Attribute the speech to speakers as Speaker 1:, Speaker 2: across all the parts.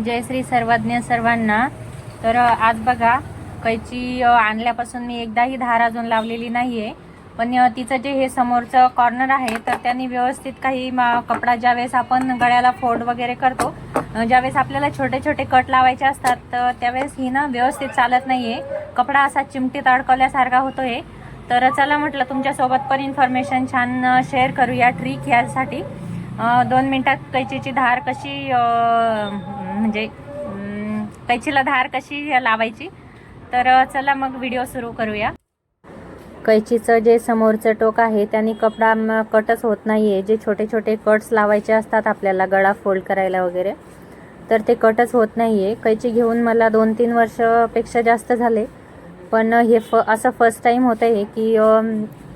Speaker 1: जय श्री सर्वज्ञ सर्वांना. तर आज बघा कैची आणल्यापासून मी एकदाही धार अजून लावलेली नाही आहे पण तिचं जे हे समोरचं कॉर्नर आहे तर त्यांनी व्यवस्थित काही मा- कपडा ज्यावेळेस आपण गळ्याला फोड वगैरे करतो ज्यावेळेस आपल्याला छोटे छोटे कट लावायचे असतात तर त्यावेळेस ही ना व्यवस्थित चालत नाही आहे कपडा असा चिमटीत अडकवल्यासारखा होतो आहे तर चला म्हटलं तुमच्यासोबत पण इन्फॉर्मेशन छान शेअर करूया ट्रिक ह्यासाठी दोन मिनटात कैचीची धार कशी म्हणजे कैचीला धार कशी लावायची? तर चला मग व्हिडिओ सुरू करूया. कैचीचं जे समोरचं टोक आहे त्याने कपडा कटच होत नाही आहे जे छोटे छोटे कट्स लावायचे असतात आपल्याला गळा फोल्ड करायला वगैरे तर ते कटच होत नाही आहे कैची घेऊन मला दोन तीन वर्षपेक्षा जास्त झाले. पण हे फ असं फर्स्ट टाईम होतं आहे की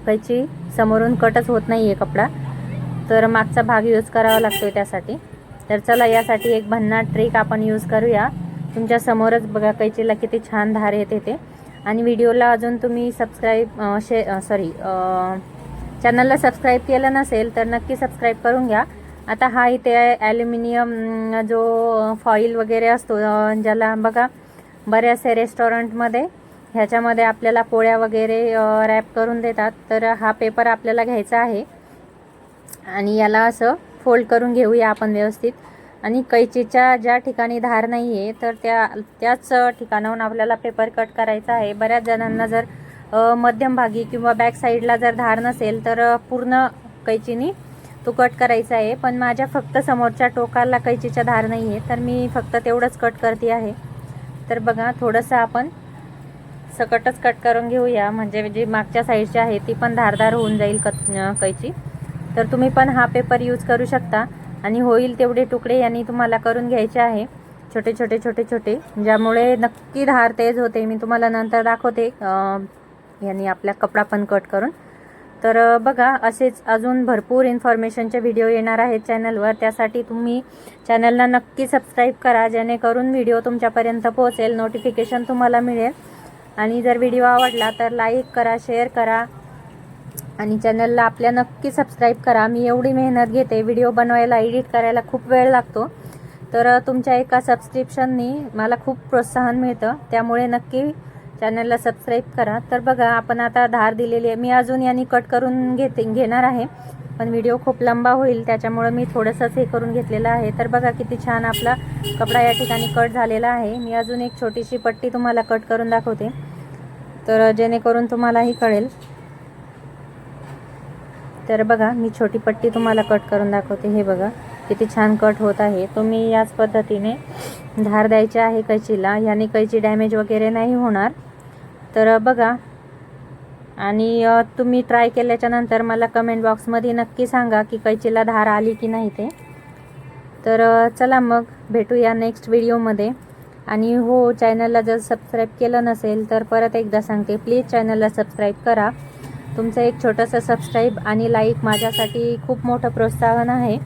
Speaker 1: कैची समोरून कटच होत नाही आहे कपडा. तर मागचा भाग यूज करावा लागतो त्यासाठी. तर चला यासाठी एक भन्नाट ट्रिक आपण यूज करूया. तुमच्या समोरच बघा कैचीला किती छान धार येते ते. आणि व्हिडिओला अजून तुम्ही सबस्क्राईब शे सॉरी चॅनलला सबस्क्राईब केलं नसेल तर नक्की सबस्क्राईब करून घ्या. आता हा इथे ॲल्युमिनियम जो फॉईल वगैरे असतो ज्याला बघा बऱ्याचशा रेस्टॉरंटमध्ये ह्याच्यामध्ये आपल्याला पोळ्या वगैरे रॅप करून देतात. तर हा पेपर आपल्याला घ्यायचा आहे. आणि याला असं फोल्ड करून घेऊया आपण व्यवस्थित. आणि कैचीच्या ज्या ठिकाणी धार नाही आहे तर त्या त्याच ठिकाणाहून आपल्याला पेपर कट करायचा आहे. बऱ्याच जणांना जर मध्यमभागी किंवा बॅक साईडला जर धार नसेल तर पूर्ण कैचीनी तो कट करायचा आहे. पण माझ्या फक्त समोरच्या टोकाला कैचीच्या धार नाही आहे तर मी फक्त तेवढंच कट करते आहे. तर बघा थोडंसं आपण सकटच कट करून घेऊया. म्हणजे जी मागच्या साईडची आहे ती पण धारदार होऊन जाईल क कैची. तर तुम्ही पण हा पेपर यूज करू शकता. आणि होईल तेवढे तुकडे यांनी तुम्हाला करून घ्यायचे आहे. छोटे छोटे छोटे छोटे. ज्यामुळे नक्की धार तेज होते. मी तुम्हाला नंतर दाखवते. यांनी आपला कपडा पण कट करून. तर बघा असेच अजून भरपूर इन्फॉर्मेशनचे व्हिडिओ येणार आहेत चॅनलवर त्यासाठी तुम्ही चॅनलला नक्की सबस्क्राईब करा. जेणेकरून व्हिडिओ तुमच्यापर्यंत पोहोचेल. नोटिफिकेशन तुम्हाला मिळेल. आणि जर व्हिडिओ आवडला तर लाईक करा शेअर करा. आणि चॅनलला आपल्या नक्की सबस्क्राईब करा. मी एवढी मेहनत घेते. व्हिडिओ बनवायला एडिट करायला खूप वेळ लागतो. तर तुमच्या एका सबस्क्रिप्शननी मला खूप प्रोत्साहन मिळतं. त्यामुळे नक्की चॅनलला सबस्क्राईब करा. तर बघा आपण आता धार दिलेली आहे. मी अजून यांनी कट करून घेते घेणार आहे. पण व्हिडिओ खूप लंबा होईल. त्याच्यामुळं मी थोडंसंच हे करून घेतलेलं आहे. तर बघा किती छान आपला कपडा या ठिकाणी कट झालेला आहे. मी अजून एक छोटीशी पट्टी तुम्हाला कट करून दाखवते. तर जेणेकरून तुम्हालाही कळेल. तर बघा मी छोटी पट्टी तुम्हाला कट करून दाखवते. हे बघा किती छान कट होत आहे. तुम्ही याच पद्धतीने धार द्यायची आहे कैचीला. याने कैची डॅमेज वगैरे नाही होणार. तर बघा आणि तुम्ही ट्राय केल्याच्यानंतर मला कमेंट बॉक्समध्ये नक्की सांगा की कैचीला धार आली की नाही ते. तर चला मग भेटूया नेक्स्ट व्हिडिओमध्ये आणि हो चॅनलला जर सबस्क्राईब केलं नसेल तर परत एकदा सांगते प्लीज चॅनलला सबस्क्राईब करा. तुमचं एक छोटंसं सबस्क्राईब आणि लाईक माझ्यासाठी खूप मोठं प्रोत्साहन आहे.